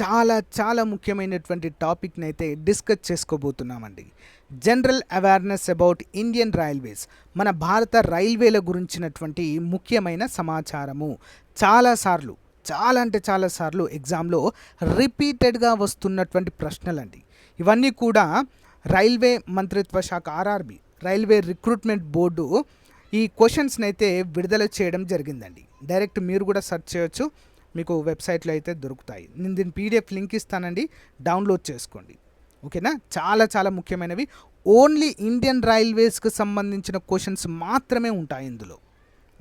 చాలా చాలా ముఖ్యమైనటువంటి టాపిక్ని అయితే discuss చేసుకోబోతున్నామండి. General awareness about Indian railways మన భారత రైల్వేల గురించినటువంటి ముఖ్యమైన సమాచారము. చాలాసార్లు చాలా అంటే చాలాసార్లు ఎగ్జామ్లో రిపీటెడ్గా వస్తున్నటువంటి ప్రశ్నలండి. ఇవన్నీ కూడా రైల్వే మంత్రిత్వ శాఖ ఆర్ఆర్బి రైల్వే రిక్రూట్మెంట్ బోర్డు ఈ క్వశ్చన్స్ని అయితే విడుదల చేయడం జరిగిందండి. డైరెక్ట్ మీరు కూడా సెర్చ్ చేయొచ్చు. మీకు వెబ్సైట్లో అయితే దొరుకుతాయి. నేను దీని పీడిఎఫ్ లింక్ ఇస్తానండి. డౌన్లోడ్ చేసుకోండి. ఓకేనా? చాలా చాలా ముఖ్యమైనవి. ఓన్లీ ఇండియన్ రైల్వేస్కి సంబంధించిన క్వశ్చన్స్ మాత్రమే ఉంటాయి ఇందులో.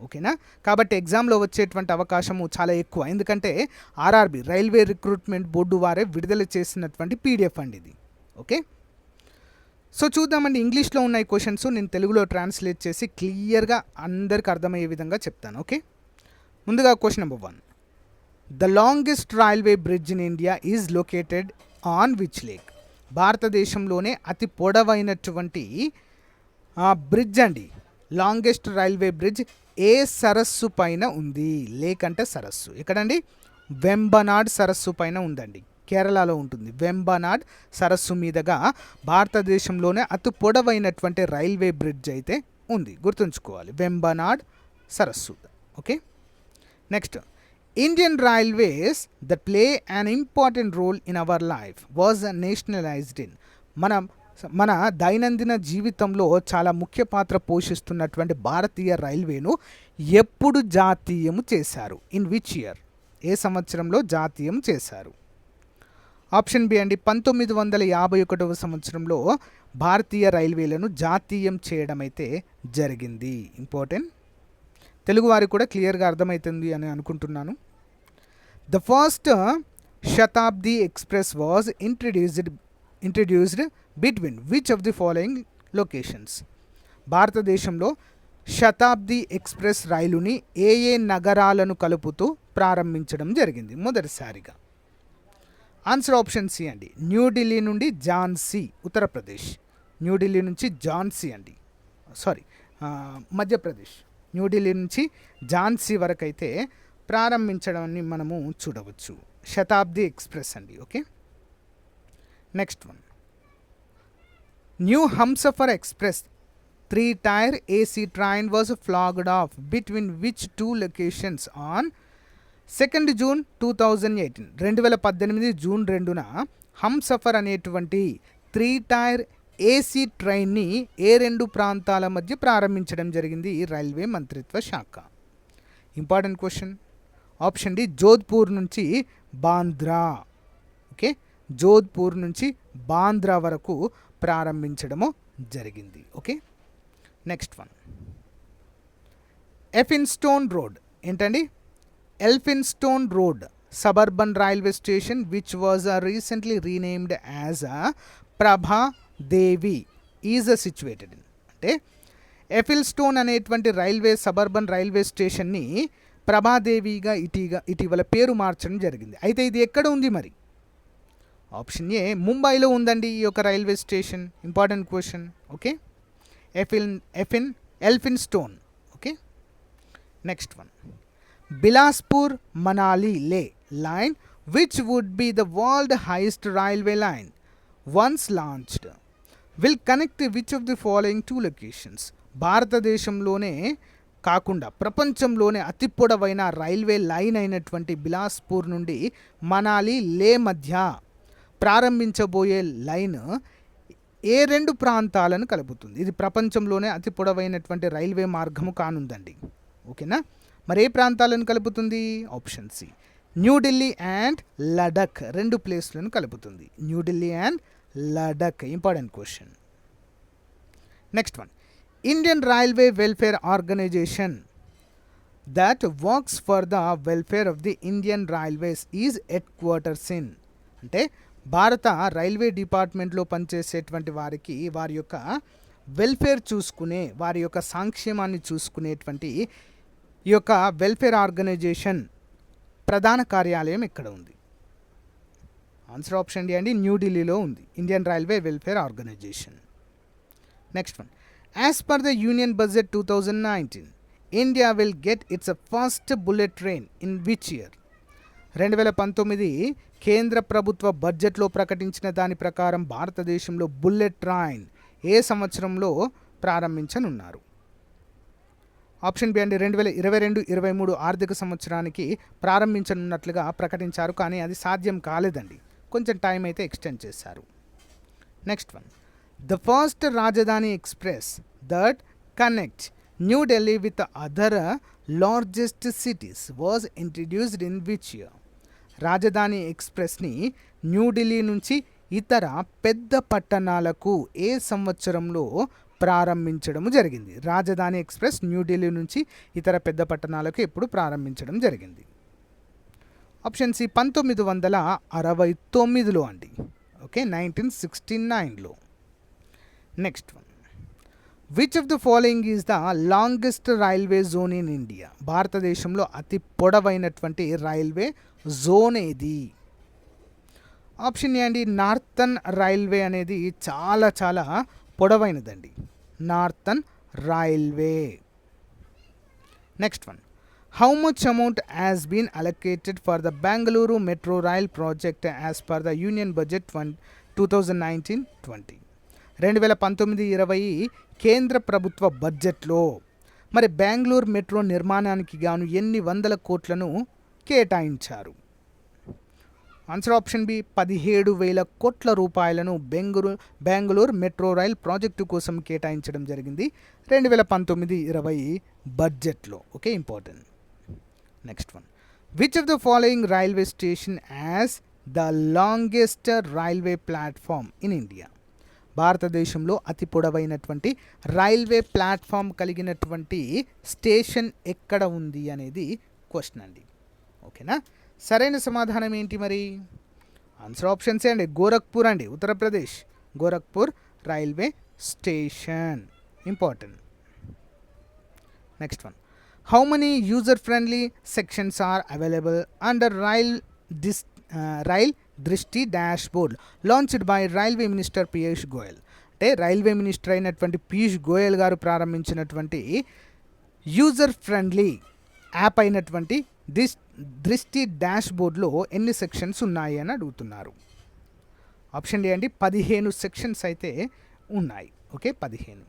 ఓకేనా? కాబట్టి ఎగ్జామ్లో వచ్చేటువంటి అవకాశము చాలా ఎక్కువ. ఎందుకంటే ఆర్ఆర్బి రైల్వే రిక్రూట్మెంట్ బోర్డు వారే విడుదల చేసినటువంటి పీడిఎఫ్ అండి ఇది. ఓకే? సో చూద్దామండి. ఇంగ్లీష్లో ఉన్నాయి క్వశ్చన్స్. నేను తెలుగులో ట్రాన్స్లేట్ చేసి క్లియర్గా అందరికి అర్థమయ్యే విధంగా చెప్తాను. ఓకే? ముందుగా question number one. The longest railway bridge in India is located on which lake భారతదేశంలోనే అతి పొడవైనటువంటి బ్రిడ్జ్ అండి. లాంగెస్ట్ రైల్వే బ్రిడ్జ్ ఏ సరస్సు పైన ఉంది? లేక్ అంటే సరస్సు. ఎక్కడండి? వెంబనాడ్ సరస్సు పైన ఉందండి. కేరళలో ఉంటుంది. వెంబనాడ్ సరస్సు మీదుగా భారతదేశంలోనే అతి పొడవైనటువంటి రైల్వే బ్రిడ్జ్ అయితే ఉంది. గుర్తుంచుకోవాలి. వెంబనాడ్ సరస్సు. Okay next Indian railways the play an important role in our life was nationalised in మనం మన దైనందిన జీవితంలో చాలా ముఖ్య పాత్ర పోషిస్తున్నటువంటి భారతీయ రైల్వేను ఎప్పుడు జాతీయం చేశారు? ఇన్ విచ్ ఇయర్ ఏ సంవత్సరంలో జాతీయం చేశారు? ఆప్షన్ బి అండి. పంతొమ్మిది వందల యాభై ఒకటవ సంవత్సరంలో భారతీయ రైల్వేలను జాతీయం చేయడం అయితే జరిగింది. ఇంపార్టెంట్ తెలుగు వారికి కూడా క్లియర్గా అర్థమవుతుంది అని అనుకుంటున్నాను. The first Shatabdi express was introduced introduced between which of the following locations భారతదేశంలో శతాబ్ది ఎక్స్ప్రెస్ రైలుని ఏ ఏ నగరాలను కలుపుతూ ప్రారంభించడం జరిగింది మొదటిసారిగా? ఆన్సర్ ఆప్షన్ సి అండి. న్యూఢిల్లీ నుండి ఝాన్సీ ఉత్తరప్రదేశ్ న్యూఢిల్లీ నుంచి ఝాన్సీ అండి. సారీ మధ్యప్రదేశ్. న్యూఢిల్లీ నుంచి ఝాన్సీ వరకు అయితే ప్రారంభించడాన్ని మనము చూడవచ్చు. శతాబ్ది ఎక్స్ప్రెస్ అండి okay? Next one. New Humsafar express three tier AC train was flagged off between which two locations on second June two thousand eighteen. రెండు వేల పద్దెనిమిది జూన్ రెండున హంసఫర్ అనేటువంటి త్రీ టైర్ ఏసీ ట్రైన్ని ఏ రెండు ప్రాంతాల మధ్య ప్రారంభించడం జరిగింది రైల్వే మంత్రిత్వ శాఖ. Important question. Option D Jodhpur నుంచి బాంద్రా. ఓకే? జోధ్పూర్ నుంచి బాంద్రా వరకు ప్రారంభించడము జరిగింది. Okay? Next one. Elphinstone road ఏంటండి? Elphinstone road suburban railway station which was recently renamed as a Prabha Devi is a situated అంటే ఎఫిల్స్టోన్ అనేటువంటి రైల్వే సబర్బన్ రైల్వే స్టేషన్ని ప్రభాదేవిగా ఇటీగా ఇటీవల పేరు మార్చడం జరిగింది. అయితే ఇది ఎక్కడ ఉంది మరి? ఆప్షన్ ఏ ముంబైలో ఉందండి ఈ యొక్క railway station. Important question. Okay? Eiffel ఎఫిన్ Elphinstone okay? Next one. Bilaspur Manali Leh line which would be the world highest railway line once launched. Will connect which of the following two locations భారతదేశంలోనే కాకుండా ప్రపంచంలోనే అతి పొడవైన railway line అయినటువంటి బిలాస్పూర్ నుండి మనాలి లే మధ్య ప్రారంభించబోయే line ఏ రెండు ప్రాంతాలను కలుపుతుంది? ఇది ప్రపంచంలోనే అతి పొడవైనటువంటి రైల్వే మార్గము కానుందండి. ఓకేనా? మరి ఏ ప్రాంతాలను కలుపుతుంది? Option C. New Delhi and Ladakh రెండు ప్లేస్లను కలుపుతుంది. New Delhi and Ladakh important question. Next one Indian railway welfare organisation that works for the welfare of the Indian railways is headquarters in అంటే భారత రైల్వే డిపార్ట్మెంట్లో పనిచేసేటువంటి వారికి వారి యొక్క వెల్ఫేర్ చూసుకునే వారి యొక్క సంక్షేమాన్ని చూసుకునేటువంటి ఈ యొక్క వెల్ఫేర్ ఆర్గనైజేషన్ ప్రధాన కార్యాలయం ఇక్కడ ఉంది. ఆన్సర్ ఆప్షన్ డి అండి న్యూఢిల్లీలో ఉంది. Indian railway welfare organisation. Next one. As per the union budget two thousand nineteen India will get its first bullet train in which year? రెండు వేల పంతొమ్మిది కేంద్ర ప్రభుత్వ బడ్జెట్లో ప్రకటించిన దాని ప్రకారం భారతదేశంలో బుల్లెట్ ట్రైన్ ఏ సంవత్సరంలో ప్రారంభించనున్నారు? ఆప్షన్ బి అండి రెండు వేల ఇరవై రెండు ఇరవై మూడు ఆర్థిక సంవత్సరానికి ప్రారంభించనున్నట్లుగా ప్రకటించారు కానీ అది సాధ్యం కాలేదండి. కొంచెం టైం అయితే ఎక్స్టెండ్ చేశారు. Next one the first Rajdhani express that connect New Delhi with other largest cities was introduced in which year Rajdhani ఎక్స్ప్రెస్ని New Delhi నుంచి ఇతర పెద్ద పట్టణాలకు ఏ సంవత్సరంలో ప్రారంభించడం జరిగింది? రాజధాని ఎక్స్ప్రెస్ న్యూఢిల్లీ నుంచి ఇతర పెద్ద పట్టణాలకు ఎప్పుడు ప్రారంభించడం జరిగింది? ఆప్షన్ సి పంతొమ్మిది వందల అరవై తొమ్మిదిలో అండి. ఓకే నైన్టీన్ సిక్స్టీ నైన్లో. Next one. Which of the following is the longest railway zone in India భారతదేశంలో అతి పొడవైనటువంటి రైల్వే జోన్ ఏది? ఆప్షన్ ఏ అండి నార్థన్ రైల్వే అనేది చాలా చాలా పొడవైనదండి. Northern railway next one. How much amount has been allocated for the Bengaluru metro rail project as per the union budget one two thousand nineteen twenty రెండు వేల పంతొమ్మిది ఇరవై కేంద్ర ప్రభుత్వ బడ్జెట్లో. మరి బెంగళూరు మెట్రో నిర్మాణానికి గాను ఎన్ని వందల కోట్లను కేటాయించారు? ఆన్సర్ ఆప్షన్ బి పదిహేడు వేల కోట్ల రూపాయలను Bengaluru Bengaluru metro rail project కోసం కేటాయించడం జరిగింది రెండు వేల పంతొమ్మిది ఇరవై బడ్జెట్లో. Okay important next one which of the following railway station as the longest railway platform in India భారతదేశంలో అతి పొడవైనటువంటి రైల్వే ప్లాట్ఫామ్ కలిగినటువంటి స్టేషన్ ఎక్కడ ఉంది అనేది క్వశ్చన్ అండి. ఓకేనా సరైన సమాధానం ఏంటి మరి? ఆన్సర్ ఆప్షన్సే అండి. గోరఖ్పూర్ అండి. Uttar Pradesh. Gorakhpur railway station important next one how many user friendly sections are available under rail dis rail Drishti dashboard launched by railway minister Piyush Goyal అంటే రైల్వే మినిస్టర్ అయినటువంటి పీయూష్ గోయల్ గారు ప్రారంభించినటువంటి యూజర్ ఫ్రెండ్లీ యాప్ అయినటువంటి this Drishti dash బోర్డ్లో ఎన్ని sections ఉన్నాయి అని అడుగుతున్నారు. Option D పదిహేను సెక్షన్స్ అయితే ఉన్నాయి. ఓకే పదిహేను.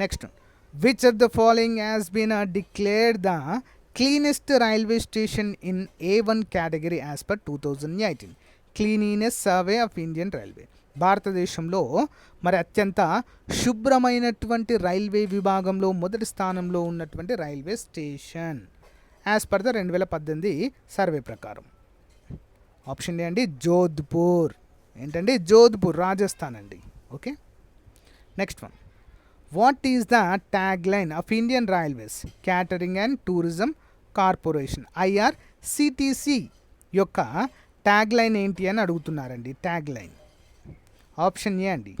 Next which of the following has been declared the cleanest railway station in A one category as per two thousand eighteen cleanliness survey of Indian railway భారతదేశంలో మరి అత్యంత శుభ్రమైనటువంటి రైల్వే విభాగంలో మొదటి స్థానంలో ఉన్నటువంటి railway station as per the రెండు వేల పద్దెనిమిది సర్వే ప్రకారం. ఆప్షన్ ఏ అండి జోధ్పూర్. ఏంటండి? జోధ్పూర్ రాజస్థాన్ అండి. Okay next one what is the tag line of Indian railways catering and tourism corporation IR యొక్క ట్యాగ్ లైన్ ఏంటి అని అడుగుతున్నారండి. ట్యాగ్ లైన్ ఆప్షన్ ఏ అండి.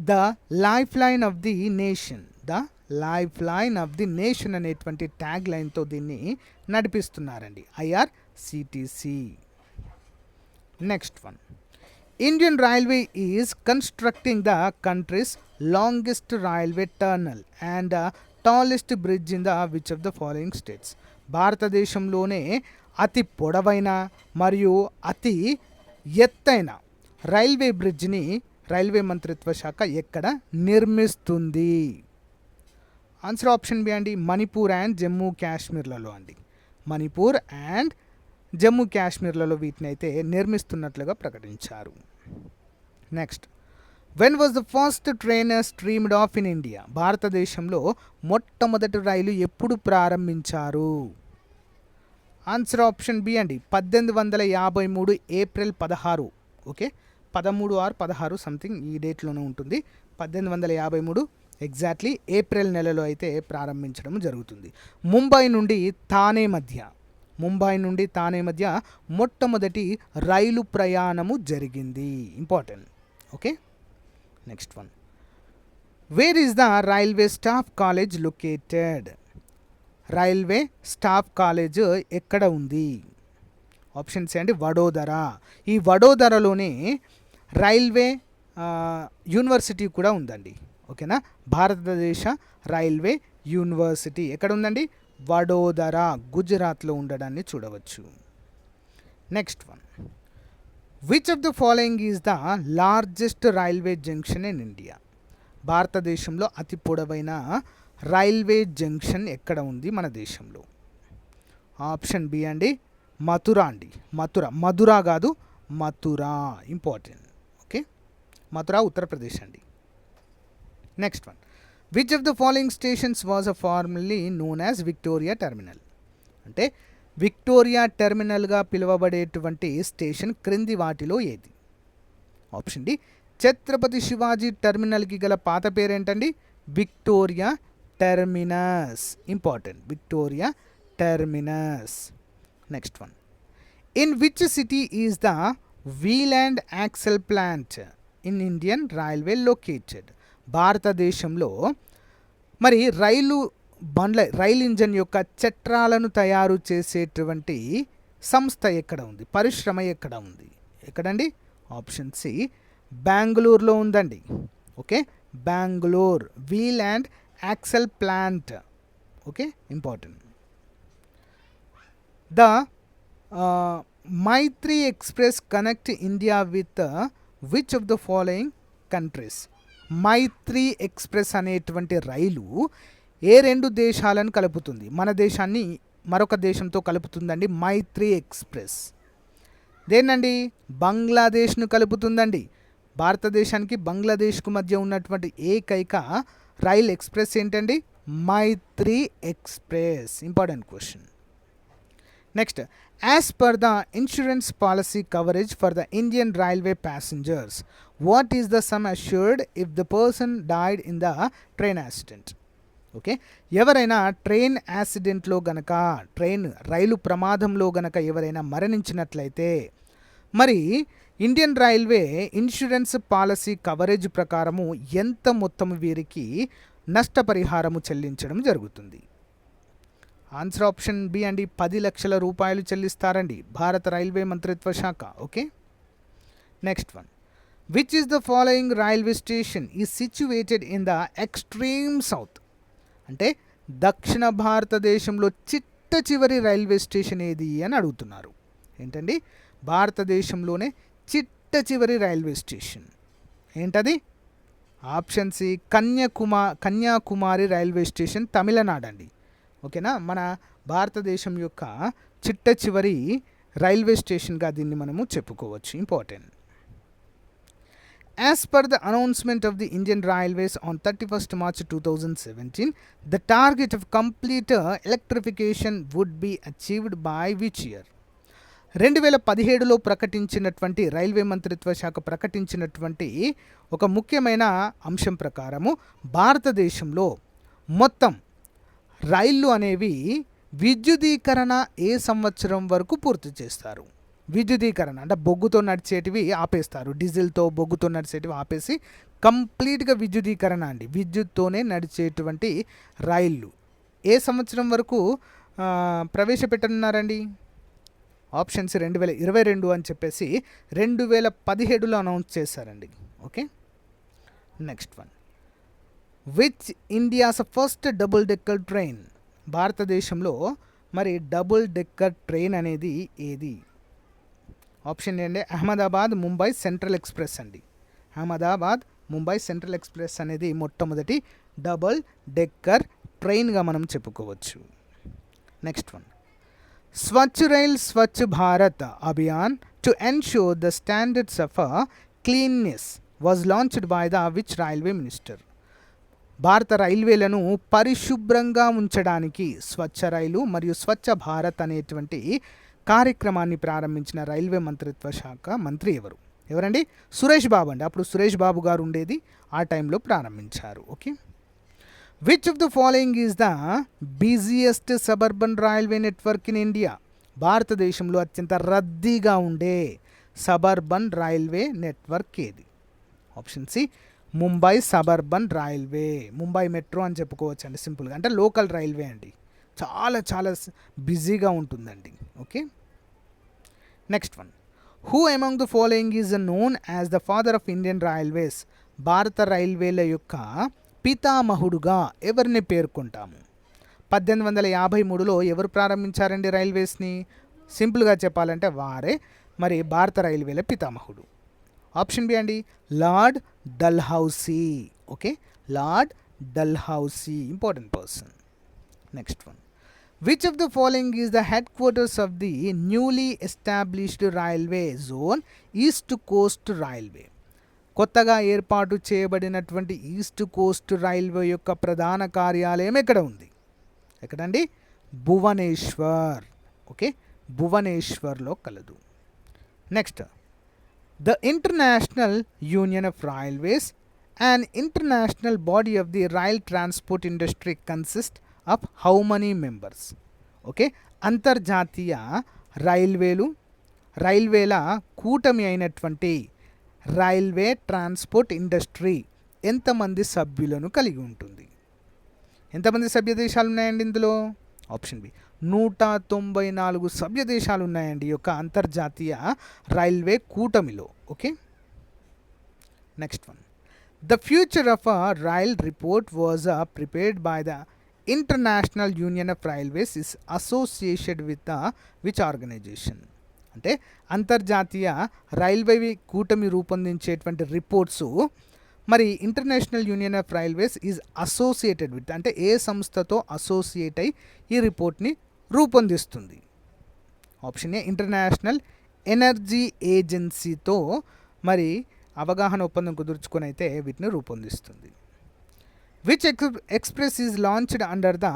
The life line of the nation the life line of the nation అనేటువంటి tag లైన్తో దీన్ని నడిపిస్తున్నారండి. IR next one Indian railway is constructing the country's longest railway tunnel and tallest bridge in the which of the following states భారతదేశంలోనే అతి పొడవైన మరియు అతి ఎత్తైన railway బ్రిడ్జ్ని railway మంత్రిత్వ శాఖ ఎక్కడ నిర్మిస్తుంది? ఆన్సర్ ఆప్షన్ బి అండి. మణిపూర్ అండ్ జమ్మూ కాశ్మీర్లలో అండి. మణిపూర్ అండ్ జమ్మూ కాశ్మీర్లలో వీటిని అయితే నిర్మిస్తున్నట్లుగా ప్రకటించారు. Next when was the first train steamed off in India భారతదేశంలో మొట్టమొదటి రైలు ఎప్పుడు ప్రారంభించారు? ఆన్సర్ ఆప్షన్ బి అండి పద్దెనిమిది వందల యాభై మూడు ఏప్రిల్ పదహారు. ఓకే పదమూడు ఆరు పదహారు సంథింగ్ ఈ డేట్లోనే ఉంటుంది. పద్దెనిమిది వందల యాభై మూడు ఎగ్జాక్ట్లీ ఏప్రిల్ నెలలో అయితే ప్రారంభించడం జరుగుతుంది. ముంబై నుండి థానే మధ్య. ముంబై నుండి థానే మధ్య మొట్టమొదటి రైలు ప్రయాణము జరిగింది. Important okay next one where is the railway staff college located railway staff college ఎక్కడ ఉంది? ఆప్షన్స్ ఏంటి? వడోదర ఈ వడోదరలోనే రైల్వే యూనివర్సిటీ కూడా ఉందండి. ఓకేనా భారతదేశ రైల్వే యూనివర్సిటీ ఎక్కడ ఉందండి? వడోదర గుజరాత్లో ఉండడాన్ని చూడవచ్చు. Next one which of the following is the largest railway junction in India భారతదేశంలో అతి పొడవైన రైల్వే జంక్షన్ ఎక్కడ ఉంది మన దేశంలో? ఆప్షన్ బి అండి మథుర అండి. మథుర. మధుర కాదు మథుర. ఇంపార్టెంట్. ఓకే? మథుర ఉత్తరప్రదేశ్ అండి. Next one which of the following stations was a formerly known as Victoria terminal అంటే విక్టోరియా టెర్మినల్గా పిలువబడేటువంటి స్టేషన్ క్రింది వాటిలో ఏది? ఆప్షన్ డి ఛత్రపతి శివాజీ టెర్మినల్కి గల పాత పేరేంటండి? Victoria terminus important Victoria terminus next one in which city is the wheel and axle plant in Indian railway located భారతదేశంలో మరి రైలు బండ్ల రైలు ఇంజన్ యొక్క చట్రాలను తయారు చేసేటువంటి సంస్థ ఎక్కడ ఉంది? పరిశ్రమ ఎక్కడ ఉంది? ఎక్కడండి? ఆప్షన్ సి బెంగళూరులో ఉందండి. Okay? Bengaluru wheel and axle plant. Okay? Important. The Maitri express connect India with which of the following countries? Maitri express అనేటువంటి రైలు ఏ రెండు దేశాలను కలుపుతుంది? మన దేశాన్ని మరొక దేశంతో కలుపుతుందండి మైత్రి ఎక్స్ప్రెస్. దేనండి బంగ్లాదేశ్ను కలుపుతుందండి. భారతదేశానికి బంగ్లాదేశ్కు మధ్య ఉన్నటువంటి ఏకైక రైల్ ఎక్స్ప్రెస్ ఏంటండి? Maitri express. Important question. Next as per the insurance policy coverage for the Indian railway passengers what is the sum assured if the person died in the train accident okay ఎవరైనా train యాక్సిడెంట్లో గనక train రైలు ప్రమాదంలో గనక ఎవరైనా మరణించినట్లయితే మరి Indian railway insurance policy coverage ప్రకారము ఎంత మొత్తం వీరికి నష్టపరిహారము చెల్లించడం జరుగుతుంది? ఆన్సర్ ఆప్షన్ బి అండి పది లక్షల రూపాయలు చెల్లిస్తారండి భారత రైల్వే మంత్రిత్వ శాఖ okay? Next one. Which is the following railway station ఈ situated in the extreme south అంటే దక్షిణ భారతదేశంలో చిట్ట చివరి రైల్వే స్టేషన్ ఏది అని అడుగుతున్నారు. ఏంటండి? భారతదేశంలోనే చిట్ట చివరి రైల్వే స్టేషన్. ఏంటది? ఆప్షన్ సి కన్యాకుమా కన్యాకుమారి రైల్వే స్టేషన్ తమిళనాడు అండి ఓకేనా? మన భారతదేశం యొక్క చిట్ట చివరి రైల్వే స్టేషన్గా దీన్ని మనము చెప్పుకోవచ్చు. Important. As per the announcement of the Indian railways on thirty first March two thousand seventeen the target of complete electrification would be achieved by which year రెండు వేల పదిహేడులో ప్రకటించినటువంటి రైల్వే మంత్రిత్వ శాఖ ప్రకటించినటువంటి ఒక ముఖ్యమైన అంశం ప్రకారము భారతదేశంలో మొత్తం రైళ్ళు అనేవి విద్యుదీకరణ ఏ సంవత్సరం వరకు పూర్తి చేస్తారు? విద్యుదీకరణ అంటే బొగ్గుతో నడిచేటివి ఆపేస్తారు. డీజిల్తో బొగ్గుతో నడిచేటివి ఆపేసి కంప్లీట్గా విద్యుదీకరణ అండి. విద్యుత్తోనే నడిచేటువంటి రైళ్ళు ఏ సంవత్సరం వరకు ప్రవేశపెట్టనున్నారండి? ఆప్షన్స్ రెండు వేల ఇరవై రెండు అని చెప్పేసి రెండు వేల పదిహేడులో అనౌన్స్ చేశారండి. Okay? Next one. Which India's first double decker train. భారతదేశంలో మరి డబుల్ డెక్కర్ ట్రైన్ అనేది ఏది? ఆప్షన్ ఏంటంటే అహ్మదాబాద్ ముంబై సెంట్రల్ ఎక్స్ప్రెస్ అండి. అహ్మదాబాద్ ముంబై సెంట్రల్ ఎక్స్ప్రెస్ అనేది మొట్టమొదటి డబుల్ డెక్కర్ ట్రైన్గా మనం చెప్పుకోవచ్చు. Next one. Swachh rail Swachh Bharat Abhiyan to ensure the standards of cleanness was launched by the which railway minister భారత రైల్వేలను పరిశుభ్రంగా ఉంచడానికి స్వచ్ఛ రైలు మరియు స్వచ్ఛ భారత్ అనేటువంటి కార్యక్రమాన్ని ప్రారంభించిన రైల్వే మంత్రిత్వ శాఖ మంత్రి ఎవరు? ఎవరండి? సురేష్ బాబు అండి. అప్పుడు సురేష్ బాబు గారు ఉండేది ఆ టైంలో ప్రారంభించారు. Okay. Which of the following is the busiest suburban railway network in India భారతదేశంలో అత్యంత రద్దీగా ఉండే సబర్బన్ రైల్వే నెట్వర్క్ ఏది? Option C Mumbai suburban railway. Mumbai metro అని చెప్పుకోవచ్చు అండి సింపుల్గా. అంటే లోకల్ రైల్వే అండి. చాలా చాలా బిజీగా ఉంటుందండి. Okay? Next one. Who among the following is known as the father of Indian railways. భారత రైల్వేల యొక్క పితామహుడుగా ఎవరిని పేర్కొంటాము? పద్దెనిమిది వందల యాభై మూడులో ఎవరు ప్రారంభించారండి రైల్వేస్ని? సింపుల్గా చెప్పాలంటే వారే. మరి భారత రైల్వేల పితామహుడు. ఆప్షన్ బి అండి lord Dalhousie okay lord Dalhousie important person next one which of the following is the headquarters of the newly established railway zone east coast railway కొత్తగా ఏర్పాటు చేయబడినటువంటి ఈస్ట్ కోస్ట్ రైల్వే యొక్క ప్రధాన కార్యాలయం ఎక్కడ ఉంది? ఎక్కడండి? భువనేశ్వర్. ఓకే భువనేశ్వర్లో కలదు. Next the international union of railways and international body of the rail transport industry consist of how many members. Okay? అంతర్జాతీయ రైల్వేలు రైల్వేల కూటమి అయినటువంటి రైల్వే ట్రాన్స్పోర్ట్ ఇండస్ట్రీ ఎంతమంది సభ్యులను కలిగి ఉంటుంది? ఎంతమంది సభ్య దేశాలు ఉన్నాయండి ఇందులో? Option B. నూట తొంభై నాలుగు సభ్య దేశాలు ఉన్నాయండి ఈ యొక్క అంతర్జాతీయ రైల్వే కూటమిలో okay? Next one the future of a rail report was prepared by the international union of railways is associated with the which organisation అంటే అంతర్జాతీయ రైల్వే కూటమి రూపొందించేటువంటి రిపోర్ట్స్ మరి international union of railways is associated with అంటే ఏ సంస్థతో associate అయి ఈ రిపోర్ట్ని రూపొందిస్తుంది. ఆప్షన్ ఏ ఇంటర్నేషనల్ ఎనర్జీ ఏజెన్సీతో మరి అవగాహన ఒప్పందం కుదుర్చుకొని అయితే వీటిని రూపొందిస్తుంది. Which X express is launched under the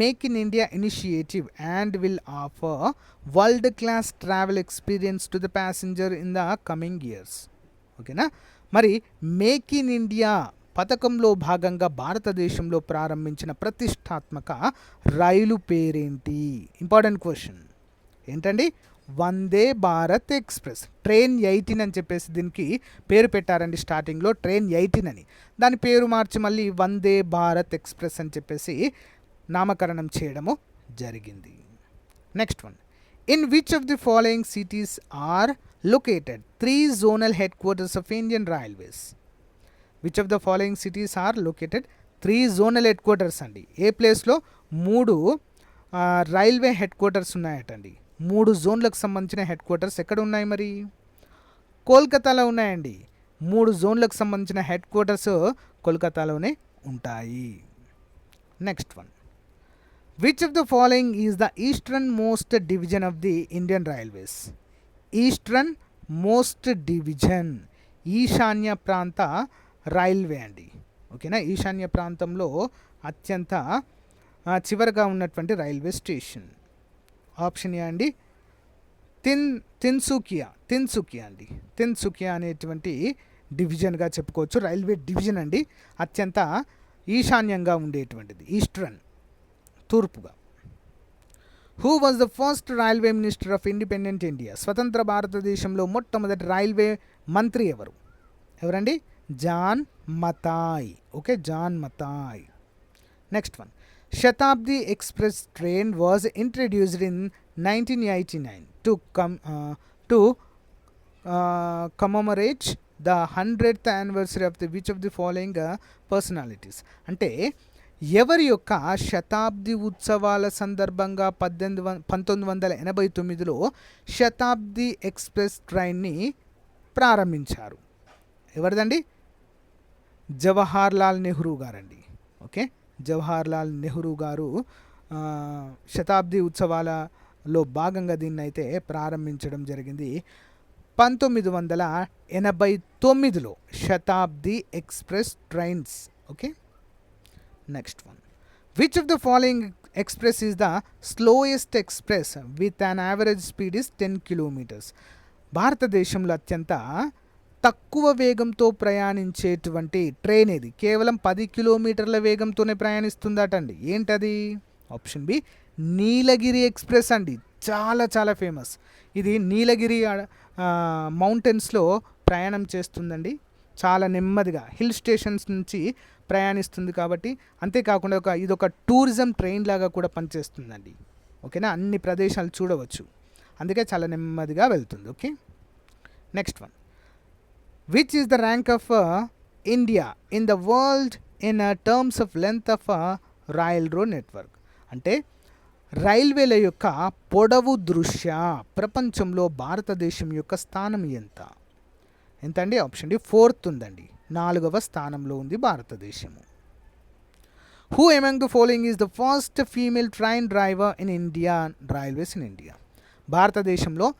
make in India initiative and will offer world class travel experience to the passenger in the coming years ఓకేనా మరి మేక్ ఇన్ ఇండియా పథకంలో భాగంగా భారతదేశంలో ప్రారంభించిన ప్రతిష్టాత్మక రైలు పేరేంటి? Important question. ఏంటండి? Vande Bharat express. Train eighteen అని చెప్పేసి దీనికి పేరు పెట్టారండి స్టార్టింగ్లో ట్రైన్ ఎయిటీన్ అని. దాని పేరు మార్చి మళ్ళీ వందే భారత్ ఎక్స్ప్రెస్ అని చెప్పేసి నామకరణం చేయడము జరిగింది. Next one. In which of the following cities are located? Three zonal headquarters of Indian railways. Which of the following cities are located three zonal headquarters అండి. ఏ ప్లేస్లో మూడు రైల్వే హెడ్ క్వార్టర్స్ ఉన్నాయటండి. మూడు జోన్లకు సంబంధించిన హెడ్ క్వార్టర్స్ ఎక్కడ ఉన్నాయి మరి? కోల్కతాలో ఉన్నాయండి. మూడు జోన్లకు సంబంధించిన హెడ్ క్వార్టర్స్ కోల్కతాలోనే ఉంటాయి. Next one which of the following is the easternmost division of the Indian railways easternmost division ఈశాన్య ప్రాంత రైల్వే అండి. ఓకేనా? ఈశాన్య ప్రాంతంలో అత్యంత చివరగా ఉన్నటువంటి రైల్వే స్టేషన్. ఆప్షన్ ఏ అండి? తిన్ తిన్సుకియా తిన్సుకియా అండి. తిన్సుకియా అనేటువంటి డివిజన్గా చెప్పుకోవచ్చు. రైల్వే డివిజన్ అండి. అత్యంత ఈశాన్యంగా ఉండేటువంటిది. Eastern తూర్పుగా. Who was the first railway minister of independent India? స్వతంత్ర భారతదేశంలో మొట్టమొదటి రైల్వే మంత్రి ఎవరు? ఎవరండి? John Mathai. Okay John Mathai. Next one Shatabdi express train was introduced in nineteen eighty nine to come to commemorate the hundredth anniversary of the which of the following personalities అంటే ఎవరి యొక్క శతాబ్ది ఉత్సవాల సందర్భంగా పద్దెనిమిది వం పంతొమ్మిది వందల ఎనభై తొమ్మిదిలో శతాబ్ది ఎక్స్ప్రెస్ ట్రైన్ని ప్రారంభించారు. ఎవరిదండి? జవహర్ లాల్ నెహ్రూ గారండి. ఓకే? జవహర్ లాల్ నెహ్రూ గారు శతాబ్ది ఉత్సవాలలో భాగంగా దీన్ని అయితే ప్రారంభించడం జరిగింది పంతొమ్మిది వందల ఎనభై తొమ్మిదిలో Shatabdi express trains. Okay? Next one. Which of the following express is the slowest express with an average speed is ten kilometres భారతదేశంలో అత్యంత తక్కువ వేగంతో ప్రయాణించేటువంటి ట్రైన్ ఇది. కేవలం పది కిలోమీటర్ల వేగంతోనే ప్రయాణిస్తుందట అండి ఏంటది? ఆప్షన్ బి నీలగిరి ఎక్స్ప్రెస్ అండి. చాలా చాలా ఫేమస్. ఇది నీలగిరి మౌంటైన్స్లో ప్రయాణం చేస్తుందండి. చాలా నెమ్మదిగా హిల్ స్టేషన్స్ నుంచి ప్రయాణిస్తుంది కాబట్టి అంతేకాకుండా ఒక ఇది ఒక టూరిజం ట్రైన్ లాగా కూడా పనిచేస్తుందండి. ఓకేనా? అన్ని ప్రదేశాలు చూడవచ్చు. అందుకే చాలా నెమ్మదిగా వెళ్తుంది. Okay? Next one. Which is the rank of India in the world in terms of length of railway network అంటే రైల్వేల యొక్క పొడవు దృష్ట్యా ప్రపంచంలో భారతదేశం యొక్క స్థానం ఎంత? ఎంత అండి ఆప్షన్ డి ఫోర్త్ ఉందండి. నాలుగవ స్థానంలో ఉంది భారతదేశము. Who among the following is the first female train driver in India railways in India భారతదేశంలో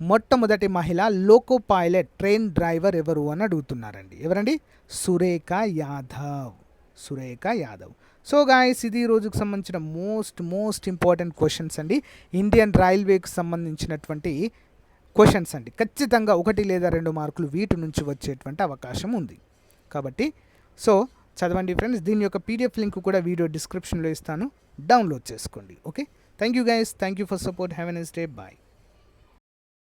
మొట్టమొదటి మహిళ లోకో పైలట్ ట్రైన్ డ్రైవర్ ఎవరు అని అడుగుతున్నారండి. ఎవరండి? సురేఖ యాదవ్. సురేఖ యాదవ్. సో గాయస్ ఇది రోజుకు సంబంధించిన మోస్ట్ మోస్ట్ ఇంపార్టెంట్ క్వశ్చన్స్ అండి. ఇండియన్ రైల్వేకి సంబంధించినటువంటి క్వశ్చన్స్ అండి. ఖచ్చితంగా ఒకటి లేదా రెండు మార్కులు వీటి నుంచి వచ్చేటువంటి అవకాశం ఉంది. కాబట్టి సో చదవండి ఫ్రెండ్స్ దీని యొక్క పీడిఎఫ్ లింక్ కూడా వీడియో డిస్క్రిప్షన్లో ఇస్తాను. డౌన్లోడ్ చేసుకోండి. Okay thank you guys thank you for support have nice day bye